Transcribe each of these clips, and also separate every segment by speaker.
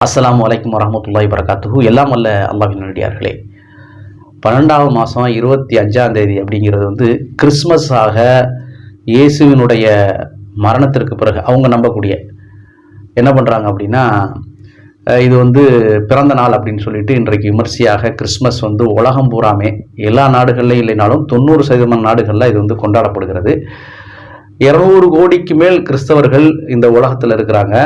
Speaker 1: அஸ்லாம் வலைக்கம் வரமத்துல்லாய் வரகாத்துஹு எல்லாம் வல்ல அல்லாவின் நடிகார்களே பன்னெண்டாவது மாதம் இருபத்தி அஞ்சாம் தேதி அப்படிங்கிறது வந்து கிறிஸ்மஸாக இயேசுவினுடைய மரணத்திற்கு பிறகு அவங்க நம்பக்கூடிய என்ன பண்ணுறாங்க அப்படின்னா இது வந்து பிறந்த நாள் அப்படின்னு சொல்லிட்டு இன்றைக்கு விமர்சையாக கிறிஸ்மஸ் வந்து உலகம் பூராமே எல்லா நாடுகள்லையும் இல்லைனாலும் தொண்ணூறு சதவீதமான நாடுகளில் இது வந்து கொண்டாடப்படுகிறது. இரநூறு கோடிக்கு மேல் கிறிஸ்தவர்கள் இந்த உலகத்தில் இருக்கிறாங்க.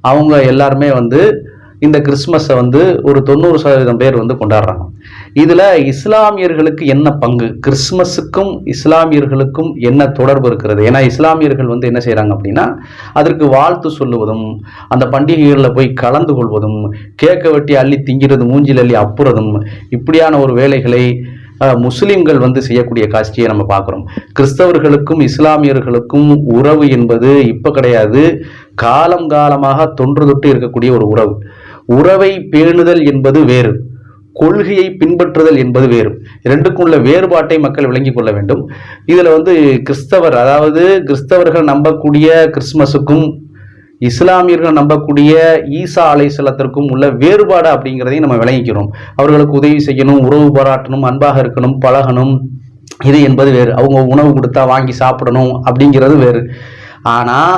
Speaker 1: அவங்க எல்லாருமே வந்து இந்த கிறிஸ்மஸை வந்து ஒரு தொண்ணூறு சதவீதம் பேர் வந்து கொண்டாடுறாங்க. இதில் இஸ்லாமியர்களுக்கு என்ன பங்கு? கிறிஸ்மஸுக்கும் இஸ்லாமியர்களுக்கும் என்ன தொடர்பு இருக்கிறது? ஏன்னா இஸ்லாமியர்கள் வந்து என்ன செய்கிறாங்க அப்படின்னா அதற்கு வாழ்த்து சொல்லுவதும் அந்த பண்டிகைகளில் போய் கலந்து கொள்வதும் கேக்கை வெட்டி அள்ளி திங்கிறது மூஞ்சில் அள்ளி அப்புறதும் இப்படியான ஒரு வேலைகளை முஸ்லீம்கள் முஸ்லிம்கள் வந்து செய்யக்கூடிய காட்சியை நம்ம பார்க்குறோம். கிறிஸ்தவர்களுக்கும் இஸ்லாமியர்களுக்கும் உறவு என்பது இப்போ கிடையாது. காலம் காலமாக தொன்று தொட்டு இருக்கக்கூடிய ஒரு உறவு. உறவை பேணுதல் என்பது வேறு. கொள்கையை பின்பற்றுதல் என்பது வேறு. இரண்டுக்கும் உள்ள வேறுபாட்டை மக்கள் விளங்கிக் கொள்ள வேண்டும். இதில் வந்து கிறிஸ்தவர் அதாவது கிறிஸ்தவர்கள் நம்பக்கூடிய கிறிஸ்மஸுக்கும் இஸ்லாமியர்கள் நம்பக்கூடிய ஈசா அலைசலத்திற்கும் உள்ள வேறுபாடு அப்படிங்கிறதையும் நம்ம விளங்கிக்கிறோம். அவர்களுக்கு உதவி செய்யணும் உறவு பாராட்டணும் அன்பாக இருக்கணும் பழகணும். இது என்பது வேறு. அவங்க உணவு கொடுத்தா வாங்கி சாப்பிடணும் அப்படிங்கிறது வேறு. ஆனால்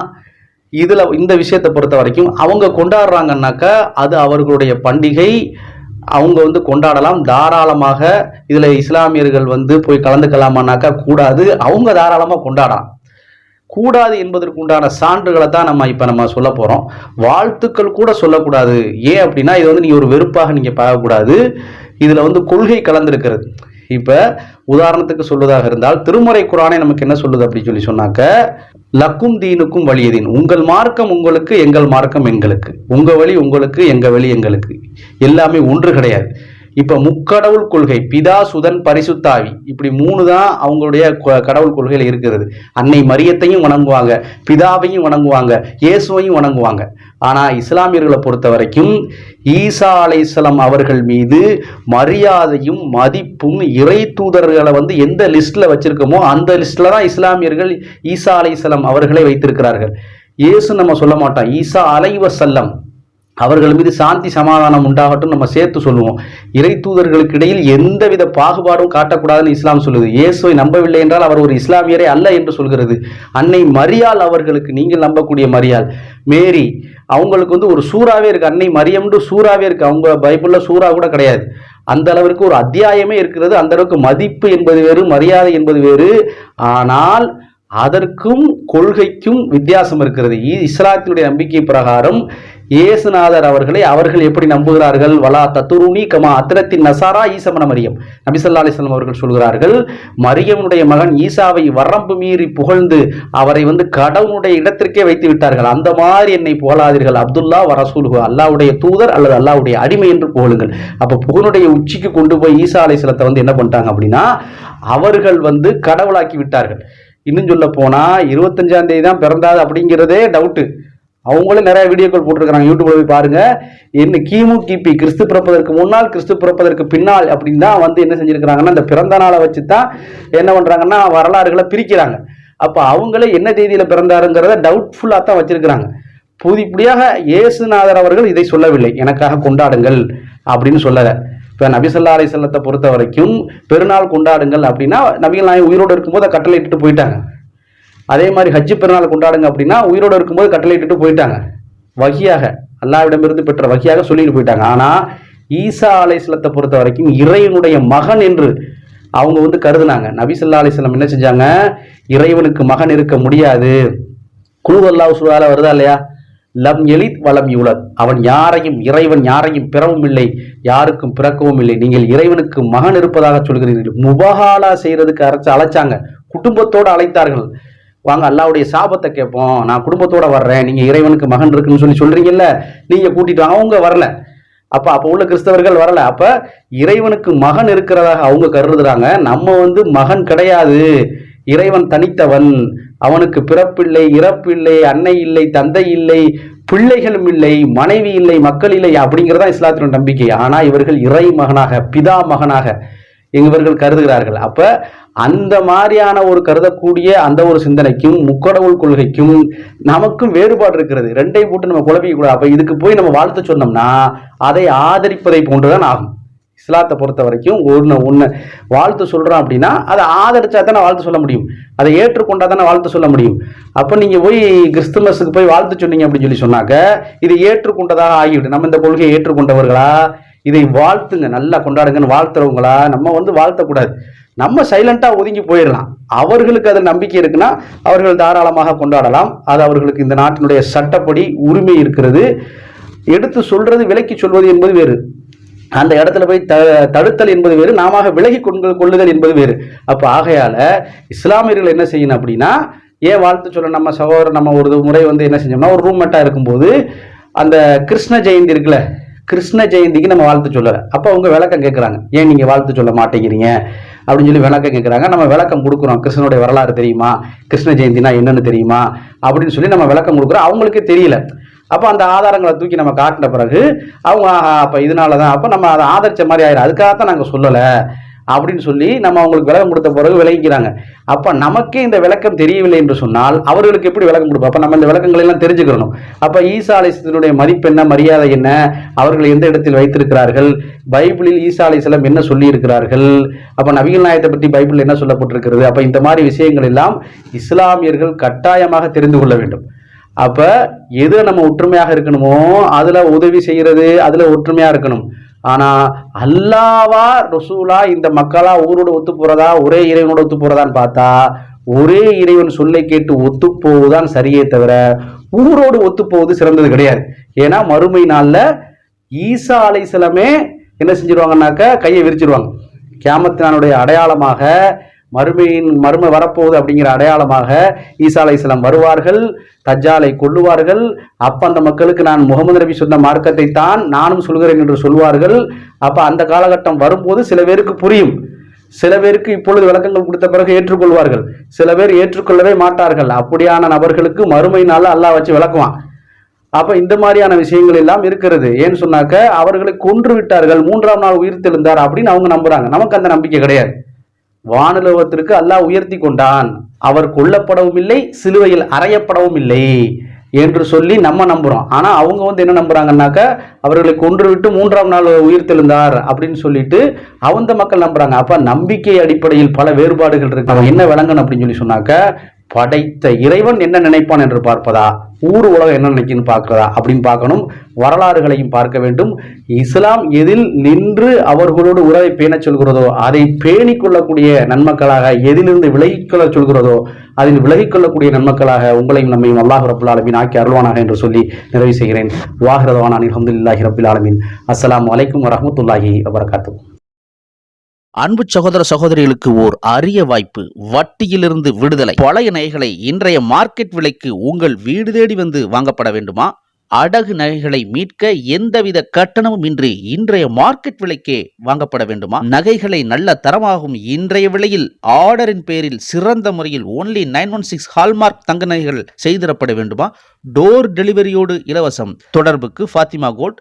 Speaker 1: இதில் இந்த விஷயத்தை பொறுத்த வரைக்கும் அவங்க கொண்டாடுறாங்கன்னாக்கா அது அவர்களுடைய பண்டிகை. அவங்க வந்து கொண்டாடலாம். தாராளமாக இதில் இஸ்லாமியர்கள் வந்து போய் கலந்துக்கலாமானாக்கா கூடாது. அவங்க தாராளமாக கொண்டாடலாம். கூடாது என்பதற்கு உண்டான சான்றுகளை தான் நம்ம இப்போ நம்ம சொல்ல போகிறோம் வாழ்த்துக்கள் கூட சொல்லக்கூடாது. ஏன் அப்படின்னா இது வந்து நீங்கள் ஒரு வெறுப்பாக நீங்கள் பார்க்கக்கூடாது. இதில் வந்து கொள்கை கலந்துருக்கிறது. இப்போ உதாரணத்துக்கு சொல்வதாக இருந்தால் திருமறை குரானே நமக்கு என்ன சொல்லுது அப்படின்னு சொல்லி சொன்னாக்க லக்கும் தீனுக்கும் வழியதீன் உங்கள் மார்க்கம் உங்களுக்கு எங்கள் மார்க்கம் எங்களுக்கு. உங்கள் வழி உங்களுக்கு எங்கள் வழி எங்களுக்கு. எல்லாமே ஒன்று கிடையாது. இப்போ முக்கடவுள் கொள்கை பிதா சுதன் பரிசுத்தாவி இப்படி மூணு தான் அவங்களுடைய கடவுள் கொள்கையில் இருக்கிறது. அன்னை மரியத்தையும் வணங்குவாங்க பிதாவையும் வணங்குவாங்க இயேசுவையும் வணங்குவாங்க. ஆனால் இஸ்லாமியர்களை பொறுத்த வரைக்கும் ஈசா அலைசலம் அவர்கள் மீது மரியாதையும் மதிப்பும் இறை தூதர்களை வந்து எந்த லிஸ்ட்டில் வச்சிருக்கோமோ அந்த லிஸ்ட்டில் தான் இஸ்லாமியர்கள் ஈசா அலைசலம் அவர்களை வைத்திருக்கிறார்கள். இயேசு நம்ம சொல்ல மாட்டோம். ஈசா அலைவசல்லம் அவர்கள் மீது சாந்தி சமாதானம் உண்டாகட்டும் நம்ம சேர்த்து சொல்லுவோம். இறை தூதர்களுக்கு இடையில் எந்தவித பாகுபாடும் காட்டக்கூடாதுன்னு இஸ்லாம் சொல்லுது. இயேசுவை நம்பவில்லை என்றால் அவர் ஒரு இஸ்லாமியரே அல்ல என்று சொல்கிறது. அன்னை மரியாள் அவர்களுக்கு நீங்கள் நம்பக்கூடிய மரியாள். மேரி அவங்களுக்கு வந்து ஒரு சூறாவே இருக்கு. அன்னை மரியம்னு சூறாவே இருக்கு. அவங்க பைபிளில் சூறா கூட கிடையாது. அந்த அளவிற்கு ஒரு அத்தியாயமே இருக்கிறது. அந்த அளவுக்கு மதிப்பு என்பது வேறு மரியாதை என்பது வேறு. ஆனால் அதற்கும் கொள்கைக்கும் வித்தியாசம் இருக்கிறது. இ- இஸ்லாத்தினுடைய நம்பிக்கை பிரகாரம் இயேசுநாதர் அவர்களை அவர்கள் எப்படி நம்புகிறார்கள்? வலா தத்துருணி கமா அத்திரத்தின் நசாரா ஈசமன மரியம். நபிசல்லா அலிஸ்லாம் அவர்கள் சொல்கிறார்கள் மரியமுடைய மகன் ஈசாவை வரம்பு மீறி புகழ்ந்து அவரை வந்து கடவுளுடைய இடத்திற்கே வைத்து விட்டார்கள். அந்த மாதிரி என்னை புகழாதீர்கள். அப்துல்லா வரசூலுகு அல்லாவுடைய தூதர் அல்லது அல்லாவுடைய அடிமை என்று புகழுங்கள். அப்போ புகழுடைய உச்சிக்கு கொண்டு போய் ஈசா அலிஸ்லத்தை வந்து என்ன பண்ணிட்டாங்க அப்படின்னா அவர்கள் வந்து கடவுளாக்கி விட்டார்கள். இன்னும் சொல்ல போனால் இருபத்தஞ்சாம் தேதி தான் பிறந்தாது அப்படிங்கிறதே டவுட்டு அவங்களும் நிறைய வீடியோக்கள் போட்டிருக்காங்க யூடியூப்ல போய் பாருங்க. என்ன கிமு கிபி கிறிஸ்து பிறப்பதற்கு முன்னால் கிறிஸ்து பிறப்பதற்கு பின்னால் அப்படின்னு தான் வந்து என்ன செஞ்சிருக்கிறாங்கன்னா இந்த பிறந்த நாளை வச்சு தான் என்ன பண்றாங்கன்னா வரலாறுகளை பிரிக்கிறாங்க. அப்போ அவங்களே என்ன தேதியில பிறந்தாருங்கிறத டவுட்ஃபுல்லாக தான் வச்சிருக்கிறாங்க. புதிப்படியாக இயேசுநாதர் அவர்கள் இதை சொல்லவில்லை. எனக்காக கொண்டாடுங்கள் அப்படின்னு சொல்லலை. இப்போ நபிசல்லா அலி செல்லத்தை பொறுத்த வரைக்கும் பெருநாள் கொண்டாடுங்கள் அப்படின்னா நபிகள் நாயகம் உயிரோடு இருக்கும்போது கட்டளை இட்டுட்டு போயிட்டாங்க. அதே மாதிரி ஹஜ்ஜி பெருநாள் கொண்டாடுங்க அப்படின்னா உயிரோடு இருக்கும்போது கட்டளை இட்டுட்டு போயிட்டாங்க. வகியாக அல்லாவிடமிருந்து பெற்ற வகியாக சொல்லிட்டு போயிட்டாங்க. ஆனால் ஈசா அலைசலத்தை பொறுத்த வரைக்கும் இறைவனுடைய மகன் என்று அவங்க வந்து கருதுனாங்க. நபிசல்லா அலிஸ்லாம் என்ன செஞ்சாங்க? இறைவனுக்கு மகன் இருக்க முடியாது. குழு அல்லாஹ் சுழால வருதா இல்லையா? லம் எலித் வலம் யூலத் அவன் யாரையும் இறைவன் யாரையும் பிறவும் இல்லை யாருக்கும் பிறக்கவும் இல்லை நீங்கள் இறைவனுக்கு மகன் இருப்பதாக சொல்கிறீர்கள். முபஹாலா செய்யறதுக்கு அரைச்சு அழைச்சாங்க. குடும்பத்தோடு அழைத்தார்கள். வாங்க அல்லாவுடைய சாபத்தை கேட்போம். நான் குடும்பத்தோட வர்றேன். நீங்க இறைவனுக்கு மகன் இருக்குன்னு சொல்லி சொல்றீங்கல்ல? நீங்க கூட்டிட்டு வாங்க அவங்க வரல. அப்ப அப்ப உள்ள கிறிஸ்தவர்கள் வரல. அப்ப இறைவனுக்கு மகன் இருக்கிறதாக அவங்க கருதுறாங்க. நம்ம வந்து மகன் கிடையாது. இறைவன் தனித்தவன். அவனுக்கு பிறப்பில்லை இறப்பில்லை அன்னை இல்லை தந்தை இல்லை பிள்ளைகளும் இல்லை மனைவி இல்லை மக்கள் இல்லை அப்படிங்கிறதா இஸ்லாத்தின நம்பிக்கை. ஆனால் இவர்கள் இறை மகனாக பிதா மகனாக இவர்கள் கருதுகிறார்கள். அப்ப அந்த மாதிரியான ஒரு கருதக்கூடிய அந்த ஒரு சிந்தனைக்கும் முக்கடவுள் கொள்கைக்கும் நமக்கும் வேறுபாடு இருக்கிறது. ரெண்டை போட்டு நம்ம குழப்பிக்க கூடாது அப்ப இதுக்கு போய் நம்ம வாழ்த்து சொன்னோம்னா அதை ஆதரிப்பதை போன்றுதான் ஆகும். இஸ்லாத்தை பொறுத்த வரைக்கும் ஒன்று ஒன்று வாழ்த்து சொல்கிறோம் அப்படின்னா அதை ஆதரிச்சா தானே வாழ்த்து சொல்ல முடியும். அதை ஏற்றுக்கொண்டா தானே வாழ்த்து சொல்ல முடியும். அப்போ நீங்கள் போய் கிறிஸ்துமஸுக்கு போய் வாழ்த்து சொன்னீங்க அப்படின்னு சொல்லி சொன்னாக்க இது ஏற்றுக்கொண்டதாக ஆகிவிடும். நம்ம இந்த கொள்கையை ஏற்றுக்கொண்டவர்களா? இதை வாழ்த்துங்க நல்லா கொண்டாடுங்கன்னு வாழ்த்துறவங்களா? நம்ம வந்து வாழ்த்தக்கூடாது. நம்ம சைலண்டாக ஒதுங்கி போயிடலாம். அவர்களுக்கு அதில் நம்பிக்கை இருக்குன்னா அவர்கள் தாராளமாக கொண்டாடலாம். அது அவர்களுக்கு இந்த நாட்டினுடைய சட்டப்படி உரிமை இருக்கிறது. எடுத்து சொல்றது விலக்கி சொல்வது என்பது வேறு. அந்த இடத்துல போய் த தடுத்தல் என்பது வேறு நாம விலகி கொண்டு கொள்ளுதல் என்பது வேறு. அப்போ ஆகையால் இஸ்லாமியர்கள் என்ன செய்யணும் அப்படின்னா ஏன் வாழ்த்து சொல்ல நம்ம சகோதரர் நம்ம ஒரு முறை வந்து என்ன செஞ்சோம்னா ஒரு ரூம்மேட்டாக இருக்கும்போது அந்த கிருஷ்ண ஜெயந்தி இருக்குல்ல கிருஷ்ண ஜெயந்திக்கு நம்ம வாழ்த்து சொல்லலை. அப்போ அவங்க விளக்கம் கேட்குறாங்க ஏன் நீங்கள் வாழ்த்து சொல்ல மாட்டேங்கிறீங்க? அப்படின்னு சொல்லி விளக்கம் கேட்குறாங்க நம்ம விளக்கம் கொடுக்குறோம். கிருஷ்ணனுடைய வரலாறு தெரியுமா? கிருஷ்ண ஜெயந்தினா என்னென்னு தெரியுமா? அப்படின்னு சொல்லி நம்ம விளக்கம் கொடுக்குறோம். அவங்களுக்கே தெரியல. அப்போ அந்த ஆதாரங்களை தூக்கி நம்ம காட்டின பிறகு அவங்க ஆஹா, அப்போ இதனால தான் அப்போ நம்ம அதை ஆதரிச்ச மாதிரி ஆயிடும் அதுக்காகத்தான் நாங்கள் சொல்லலை அப்படின்னு சொல்லி நம்ம அவங்களுக்கு விளக்கம் கொடுத்த பிறகு விளங்கிக்கிறாங்க. அப்போ நமக்கே இந்த விளக்கம் தெரியவில்லை என்று சொன்னால் அவர்களுக்கு எப்படி விளக்கம் கொடுப்போம்? அப்போ நம்ம இந்த விளக்கங்கள் எல்லாம் தெரிஞ்சுக்கணும். அப்போ ஈசாலிசத்தினுடைய மதிப்பு என்ன மரியாதை என்ன? அவர்கள் எந்த இடத்தில் வைத்திருக்கிறார்கள்? பைபிளில் ஈசாலிசலம் என்ன சொல்லியிருக்கிறார்கள்? அப்போ நபிகள் நாயத்தை பற்றி பைபிளில் என்ன சொல்லப்பட்டிருக்கிறது? அப்போ இந்த மாதிரி விஷயங்கள் எல்லாம் இஸ்லாமியர்கள் கட்டாயமாக தெரிந்து கொள்ள வேண்டும். அப்ப எது நம்ம ஒற்றுமையாக இருக்கணுமோ அதுல உதவி செய்யறது அதுல ஒற்றுமையா இருக்கணும். ஆனா அல்லாவா ரசூலா இந்த மக்களா ஊரோட ஒத்து போறதா ஒரே இறைவனோட ஒத்து போறதான்னு பார்த்தா ஒரே இறைவன் சொல்லை கேட்டு ஒத்து போவதுதான் சரியே தவிர ஊரோடு ஒத்து போவது சிறந்தது கிடையாது. ஏன்னா மறுமை நாள்ல ஈசா அலைசலமே என்ன செஞ்சிருவாங்கன்னாக்க கையை விரிச்சிருவாங்க. கியாமத்தினுடைய அடையாளமாக மறுமையின் மறுமை வரப்போகுது அப்படிங்கிற அடையாளமாக ஈசா சிலம் வருவார்கள் தஜ்ஜாலை கொள்ளுவார்கள் அப்ப அந்த மக்களுக்கு நான் முகமது நபி சொன்ன மார்க்கத்தை தான் நானும் சொல்கிறேன் என்று சொல்வார்கள். அப்ப அந்த காலகட்டம் வரும்போது சில பேருக்கு புரியும். சில பேருக்கு இப்பொழுது விளக்கங்கள் கொடுத்த பிறகு ஏற்றுக்கொள்வார்கள். சில பேர் ஏற்றுக்கொள்ளவே மாட்டார்கள். அப்படியான நபர்களுக்கு மறுமையினால அல்லாஹ் வச்சு விளக்குவான். அப்ப இந்த மாதிரியான விஷயங்கள் எல்லாம் இருக்கிறது. ஏன்னு சொன்னாக்க அவர்களை கொன்று விட்டார்கள் மூன்றாம் நாள் உயிர் தெழுந்தார் அப்படின்னு அவங்க நம்புறாங்க. நமக்கு அந்த நம்பிக்கை கிடையாது. வானுலகத்திற்கு அல்லாஹ் உயர்த்தி கொண்டான். அவர் கொல்லப்படவும் இல்லை சிலுவையில் அறையப்படவும் இல்லை என்று சொல்லி நம்ம நம்புகிறோம் ஆனால் அவங்க வந்து என்ன நம்புகிறாங்கன்னாக்கா அவர்களை கொன்று விட்டு மூன்றாம் நாள் உயிர்த்தெழுந்தார் அப்படின்னு சொல்லிட்டு அவந்த மக்கள் நம்புகிறாங்க அப்போ நம்பிக்கை அடிப்படையில் பல வேறுபாடுகள் இருக்கு. அவன் என்ன விளங்கணும் அப்படின்னு சொல்லி சொன்னாக்க படைத்த இறைவன் என்ன நினைப்பான் என்று பார்ப்பதா? ஊர் உலகம் என்ன நினைக்குன்னு பார்க்குறதா? அப்படின்னு பார்க்கணும். வரலாறுகளையும் பார்க்க வேண்டும். இஸ்லாம் எதில் நின்று அவர்களோடு உறவை பேணச் சொல்கிறதோ அதை பேணிக் கொள்ளக்கூடிய நன்மக்களாக எதிலிருந்து விலகிக்கொள்ள சொல்கிறதோ அதில் விலகிக்கொள்ளக்கூடிய நன்மக்களாக உங்களையும் நம்மையும் அல்லாஹ் ரபுல் ஆலமின் ஆக்கி அருள்வானாக என்று சொல்லி நிறைவு செய்கிறேன். வாஹிரதவானான் அஹமதுல்லாஹி ரபுல் ஆலமின். அஸ்லாம் வலைக்கம் வரமத்துல்லாஹி வபரகாத்துஹு.
Speaker 2: அன்பு சகோதர சகோதரிகளுக்கு ஓர் அரிய வாய்ப்பு வட்டியிலிருந்து விடுதலை. பழைய நகைகளை இன்றைய மார்க்கெட் விலைக்கு உங்கள் வீடு தேடி வந்து வாங்கப்பட வேண்டுமா? அடகு நகைகளை மீட்க எந்தவித கட்டணமும் இன்றி இன்றைய மார்க்கெட் விலைக்கே வாங்கப்பட வேண்டுமா? நகைகளை நல்ல தரமாகும் இன்றைய விலையில் ஆர்டரின் பேரில் சிறந்த முறையில் only nine one six hallmark தங்க நகைகள் செய்திடப்பட வேண்டுமா? டோர் டெலிவரியோடு இலவசம். தொடர்புக்கு Fathima gold